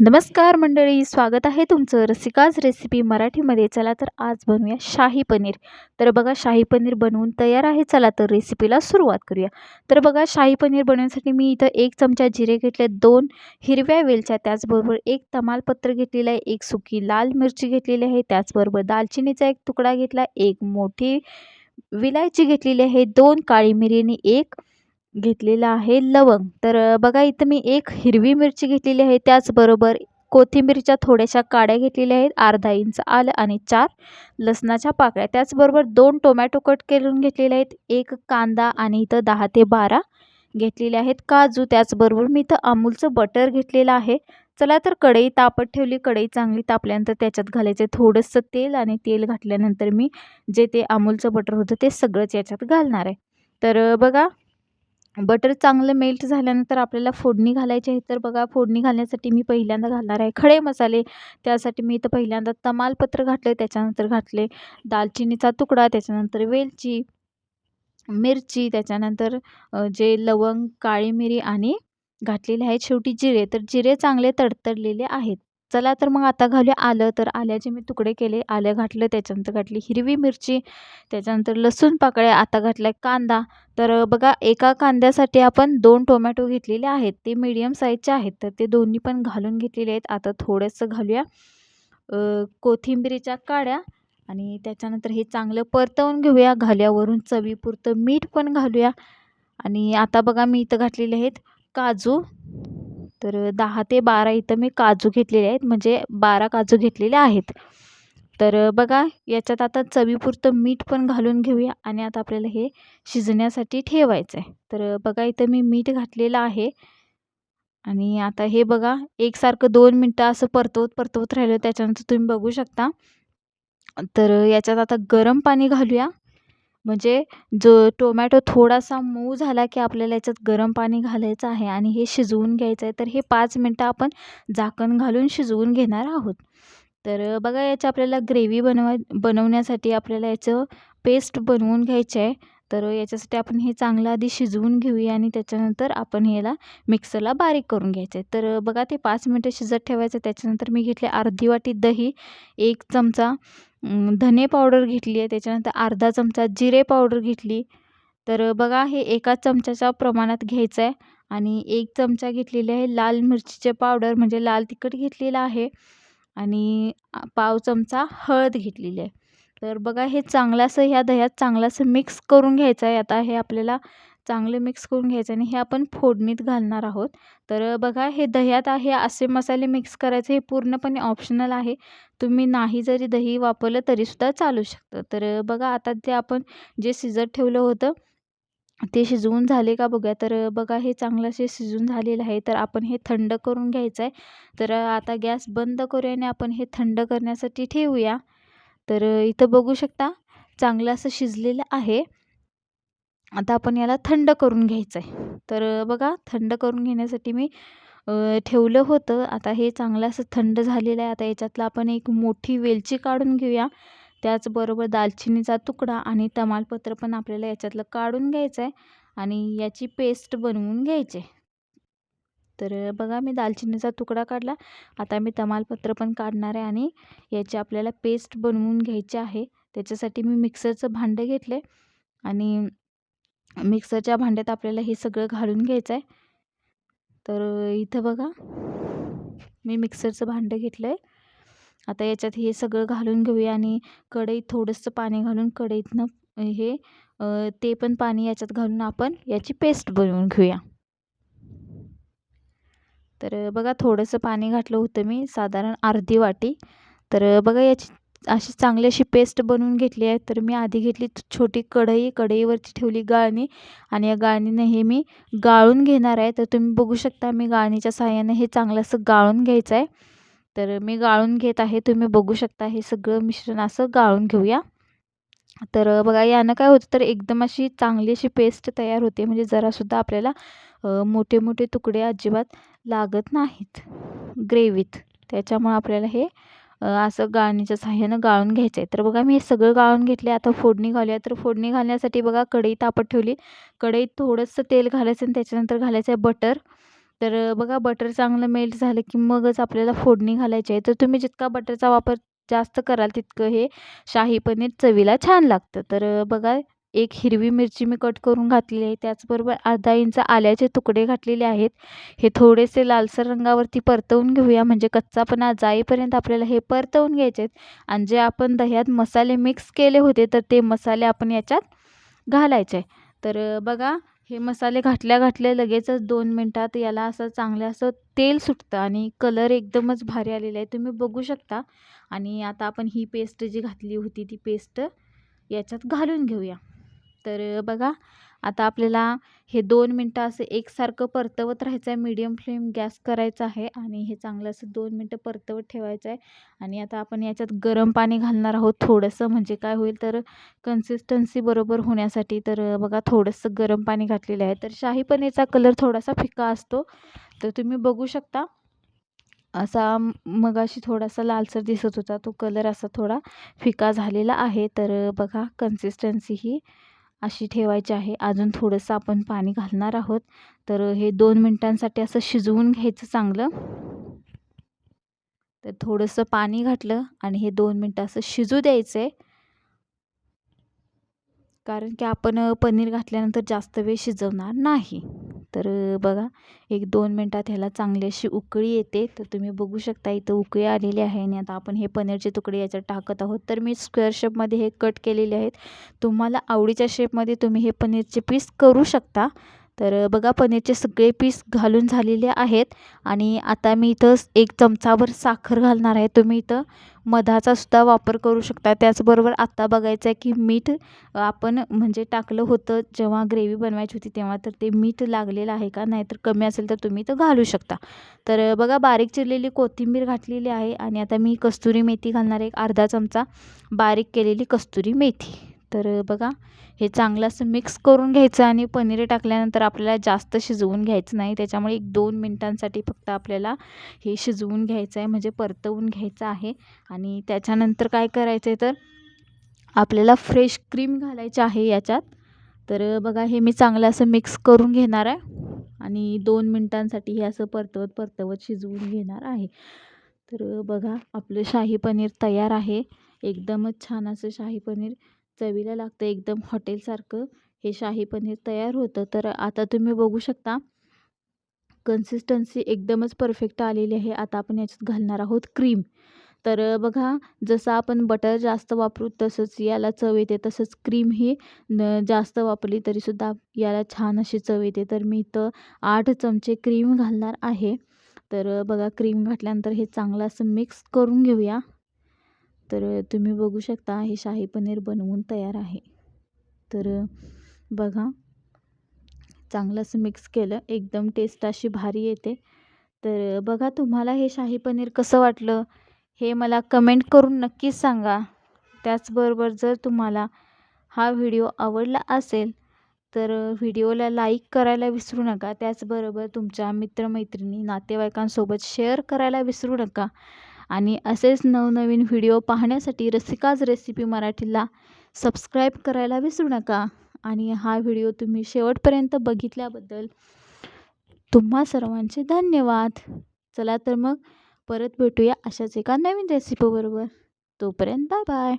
नमस्कार मंडळी स्वागत आहे तुमचं रसिकाज रेसिपी मराठीमध्ये. चला तर आज बनवूया शाही पनीर. तर बघा शाही पनीर बनवून तयार आहे. चला तर रेसिपीला सुरुवात करूया. तर बघा शाही पनीर बनवण्यासाठी मी इथं एक चमचा जिरे घेतले दोन हिरव्या वेलच्या त्याचबरोबर एक तमालपत्र घेतलेलं आहे एक सुकी लाल मिरची घेतलेली आहे त्याचबरोबर दालचिनीचा एक तुकडा घेतला एक मोठी विलायची घेतलेली आहे दोन काळी मिरी आणि एक घेतलेलं आहे लवंग. तर बघा इथं मी एक हिरवी मिरची घेतलेली आहे. त्याचबरोबर कोथिंबीरच्या थोड्याशा काड्या घेतलेल्या आहेत. अर्धा इंच आलं आणि चार लसणाच्या पाकळ्या. त्याचबरोबर दोन टोमॅटो कट करून घेतलेले आहेत. एक कांदा आणि इथं दहा ते बारा घेतलेले आहेत. काजू त्याचबरोबर मी इथं अमूलचं बटर घेतलेलं आहे. चला तर कढई तापत ठेवली. कढई चांगली तापल्यानंतर त्याच्यात घालायचं थोडंसं तेल आणि तेल घातल्यानंतर मी जे ते अमूलचं बटर होतं ते सगळंच याच्यात घालणार आहे. तर बघा बटर चांगलं मेल्ट झाल्यानंतर आपल्याला फोडणी घालायची आहे तर बघा फोडणी घालण्यासाठी मी पहिल्यांदा घालणार आहे खडे मसाले. त्यासाठी मी इथं पहिल्यांदा तमालपत्र घातले त्याच्यानंतर घातले दालचिनीचा तुकडा त्याच्यानंतर वेलची मिरची त्याच्यानंतर जे लवंग काळी मिरी आणि घातलेले आहेत शेवटी जिरे. तर जिरे चांगले तडतडलेले आहेत. चला तर मग आता घालूया आलं तर आल्याचे मी तुकडे केले आलं घातलं त्याच्यानंतर घातली हिरवी मिरची त्याच्यानंतर लसूण पाकळ्या आता घातला कांदा. तर बघा एका कांद्यासाठी आपण दोन टोमॅटो घेतलेले आहेत ते मीडियम साईजचे आहेत तर ते दोन्ही पण घालून घेतलेले आहेत. आता थोडंसं घालूया. कोथिंबिरीच्या काड्या आणि त्याच्यानंतर हे चांगलं परतवून घेऊया घाल्यावरून. चवीपुरतं मीठ पण घालूया. आणि आता बघा मी इथं घातलेले आहेत काजू. तर दहा ते बारा इथं मी काजू घेतलेले आहेत म्हणजे बारा काजू घेतलेले आहेत. तर बघा याच्यात आता चवीपुरतं मीठ पण घालून घेऊया आणि आता आपल्याला हे शिजण्यासाठी ठेवायचं आहे तर बघा इथं मी मीठ घातलेलं आहे. आणि आता हे बघा एकसारखं दोन मिनटं असं परतवत परतवत राहिलं त्याच्यानंतर तुम्ही बघू शकता. तर याच्यात आता गरम पाणी घालूया. म्हणजे जो टोमॅटो थोडासा मऊ झाला की आपल्याला याच्यात गरम पाणी घालायचं आहे आणि हे शिजवून घ्यायचं आहे तर हे पाच मिनटं आपण झाकण घालून शिजवून घेणार आहोत. तर बघा याचं आपल्याला ग्रेव्ही बनवाय बनवण्यासाठी आपल्याला याचं पेस्ट बनवून घ्यायचं आहे. तर याच्यासाठी आपण हे चांगलं आधी शिजवून घेऊया आणि त्याच्यानंतर आपण ह्याला मिक्सरला बारीक करून घ्यायचं. आहे तर बघा ते पाच मिनटं शिजत ठेवायचं. त्याच्यानंतर मी घेतले अर्धी वाटी दही एक चमचा धने पावडर घेतली आहे. त्याच्यानंतर अर्धा चमचा जिरे पावडर घेतली. तर बघा हे एका चमच्याच्या प्रमाणात घ्यायचं आहे आणि एक चमचा घेतलेली आहे लाल मिरचीचे पावडर म्हणजे लाल तिखट घेतलेलं आहे. आणि पाव चमचा हळद घेतलेली आहे. तर बघा हे चांगलासं ह्या दह्यात चांगलासं मिक्स करून घ्यायचं आहे. आता हे आपल्याला चांगले मिक्स करून घ्यायचं आणि हे आपण फोडणीत घालणार आहोत. तर बघा हे दह्यात आहे असे मसाले मिक्स करायचे हे पूर्णपणे ऑप्शनल आहे. तुम्ही नाही जरी दही वापरलं तरीसुद्धा चालू शकतं. तर बघा आता ते आपण जे शिजत ठेवलं होतं ते शिजवून झाले का बघूया. तर बघा हे चांगलं असे शिजून झालेलं आहे. तर आपण हे थंड करून घ्यायचं आहे. तर आता गॅस बंद करूया आणि आपण हे थंड करण्यासाठी ठेवूया. तर इथं बघू शकता चांगलं असं शिजलेलं आहे. आता आपण याला थंड करून घ्यायचं आहे तर बघा थंड करून घेण्यासाठी मी ठेवलं होतं. आता हे चांगलं असं थंड झालेलं आहे. आता याच्यातलं आपण एक मोठी वेलची काढून घेऊया. त्याचबरोबर दालचिनीचा तुकडा आणि तमालपत्र पण आपल्याला याच्यातलं काढून घ्यायचं आहे आणि याची पेस्ट बनवून घ्यायची. तर बघा मी दालचिनीचा तुकडा काढला. आता मी तमालपत्र पण काढणार आहे आणि याची आपल्याला पेस्ट बनवून घ्यायची आहे. त्याच्यासाठी मी मिक्सरचं भांडं घेतलं आणि मिक्सरच्या भांड्यात आपल्याला हे सगळं घालून घ्यायचं आहे. तर इथं बघा मी मिक्सरचं भांडं घेतलं आहे आता याच्यात हे सगळं घालून घेऊया आणि कढईत थोडंसं पाणी घालून कढईतनं हे ते पण पाणी याच्यात घालून आपण याची पेस्ट बनवून घेऊया. तर बघा थोडंसं पाणी घातलं होतं मी साधारण अर्धी वाटी. तर बघा याची अशी चांगली अशी पेस्ट बनवून घेतली आहे. तर मी आधी घेतली छोटी कढई कढईवरती ठेवली गाळणी आणि या गाळणीने हे मी गाळून घेणार आहे. तर तुम्ही बघू शकता मी गाळणीच्या साह्याने हे चांगलं असं गाळून घ्यायचं आहे. तर मी गाळून घेत आहे. तुम्ही बघू शकता हे सगळं मिश्रण असं गाळून घेऊया. तर बघा यानं काय होतं तर एकदम अशी चांगली अशी पेस्ट तयार होते. म्हणजे जरासुद्धा आपल्याला मोठे मोठे तुकडे अजिबात लागत नाहीत. ग्रेव्हीत त्याच्यामुळं आपल्याला हे असं गाळणीच्या साह्यानं गाळून घ्यायचं आहे तर बघा मी हे सगळं गाळून घेतले आता फोडणी घालूया. तर फोडणी घालण्यासाठी बघा कढई तापत ठेवली. कढईत थोडंसं तेल घालायचं आणि त्याच्यानंतर घालायचं आहे बटर तर बघा बटर चांगलं मेल्ट झालं की मगच आपल्याला फोडणी घालायची आहे. तर तुम्ही जितका बटरचा वापर जास्त कराल तितकं हे शाही पनीर चवीला छान लागतं. तर बघा एक हिरवी मिरची मी कट करून घातलेली आहे. त्याचबरोबर अर्धा इंच आल्याचे तुकडे घातलेले आहेत. हे थोडेसे लालसर रंगावरती परतवून घेऊया. म्हणजे कच्चापणा जाईपर्यंत आपल्याला हे परतवून घ्यायचे आहेत. आणि जे आपण दह्यात मसाले मिक्स केले होते तर ते मसाले आपण याच्यात घालायचे तर बघा हे मसाले घातल्या घातल्या लगेचच दोन मिनटात याला असं चांगलं असं तेल सुटतं आणि कलर एकदमच भारी आलेला आहे. तुम्ही बघू शकता. आणि आता आपण ही पेस्ट जी घातली होती ती पेस्ट याच्यात घालून घेऊया. तर बघा आता आपल्याला हे दोन मिनटं असं एकसारखं परतवत राहायचं आहे. मीडियम फ्लेम गॅस करायचा आहे आणि हे चांगलं असं दोन मिनटं परतवत ठेवायचं आहे. आणि आता आपण याच्यात गरम पाणी घालणार आहोत थोडंसं. म्हणजे काय होईल तर कन्सिस्टन्सी बरोबर होण्यासाठी तर बघा थोडंसं गरम पाणी घातलेलं आहे. तर शाही पनीरचा कलर थोडासा फिका असतो. तर तुम्ही बघू शकता. असा मगाशी थोडासा लालसर दिसत होता. तो कलर असा थोडा फिका झालेला आहे. तर बघा कन्सिस्टन्सी ही अशी ठेवायची आहे. अजून थोडंसं आपण पाणी घालणार आहोत. तर हे दोन मिनटांसाठी असं शिजवून घ्यायचं चांगलं. तर थोडंसं पाणी घातलं आणि हे दोन मिनटं असं शिजू द्यायचं आहे कारण की आपण पनीर घातल्यानंतर जास्त वेळ शिजवणार नाही. तर बघा एक दोन मिनटात ह्याला चांगली अशी उकळी येते. तर तुम्ही बघू शकता इथं उकळी आलेली आहे आणि आता आपण हे पनीरचे तुकडे याच्यात टाकत आहोत. तर मी स्क्वेअर शेपमध्ये हे कट केलेले आहेत. तुम्हाला आवडीच्या शेपमध्ये तुम्ही हे पनीरचे पीस करू शकता. तर बघा पनीरचे सगळे पीस घालून झालेले आहेत. आणि आता मी इथं एक चमचाभर साखर घालणार आहे. तुम्ही इथं मधाचा सुद्धा वापर करू शकता. त्याचबरोबर आत्ता बघायचं आहे की मीठ आपण म्हणजे टाकलं होतं जेव्हा ग्रेव्ही बनवायची होती तेव्हा तर ते मीठ लागलेलं आहे का? नाहीतर कमी असेल तर तुम्ही इथं घालू शकता. तर बघा बारीक चिरलेली कोथिंबीर घातलेली आहे. आणि आता मी कस्तुरी मेथी घालणार आहे. एक अर्धा चमचा बारीक केलेली कस्तुरी मेथी. तर बघा हे चांगलं असं मिक्स करून घ्यायचं आणि पनीर टाकल्यानंतर आपल्याला जास्त शिजवून घ्यायचं नाही. त्याच्यामुळे एक दोन मिनटांसाठी फक्त आपल्याला हे शिजवून घ्यायचं आहे म्हणजे परतवून घ्यायचं आहे. आणि त्याच्यानंतर काय करायचं आहे तर आपल्याला फ्रेश क्रीम घालायची आहे याच्यात. तर बघा हे मी चांगलं असं मिक्स करून घेणार आहे. आणि दोन मिनटांसाठी हे असं परतवत परतवत शिजवून घेणार आहे. तर बघा आपलं शाही पनीर तयार आहे. एकदमच छान असं शाही पनीर. चवीला लागतं एकदम हॉटेलसारखं. हे शाही पनीर तयार होतं. तर आता तुम्ही बघू शकता कन्सिस्टन्सी एकदमच परफेक्ट आलेली आहे. आता आपण याच्यात घालणार आहोत क्रीम तर बघा जसं आपण बटर जास्त वापरू तसंच याला चव येते. तसंच क्रीम ही न जास्त वापरली तरीसुद्धा याला छान अशी चव येते. तर मी इथं आठ चमचे क्रीम घालणार आहे. तर बघा क्रीम घातल्यानंतर हे चांगलं असं मिक्स करून घेऊया. तर तुम्ही बघू शकता हे शाही पनीर बनवून तयार आहे. तर बघा चांगलं असं मिक्स केलं एकदम टेस्ट अशी भारी येते. तर बघा तुम्हाला हे शाही पनीर कसं वाटलं हे मला कमेंट करून नक्कीच सांगा. त्याचबरोबर जर तुम्हाला हा व्हिडिओ आवडला असेल तर व्हिडिओला लाईक करायला विसरू नका. त्याचबरोबर तुमच्या मित्रमैत्रिणी नातेवाईकांसोबत शेअर करायला विसरू नका. आणि असेच नवनवीन व्हिडिओ पाहण्यासाठी रसिकाज रेसिपी मराठीला सबस्क्राईब करायला विसरू नका. आणि हा व्हिडिओ तुम्ही शेवटपर्यंत बघितल्याबद्दल तुम्हा सर्वांचे धन्यवाद. चला तर मग परत भेटूया अशाच एका नवीन रेसिपीबरोबर तोपर्यंत बाय बाय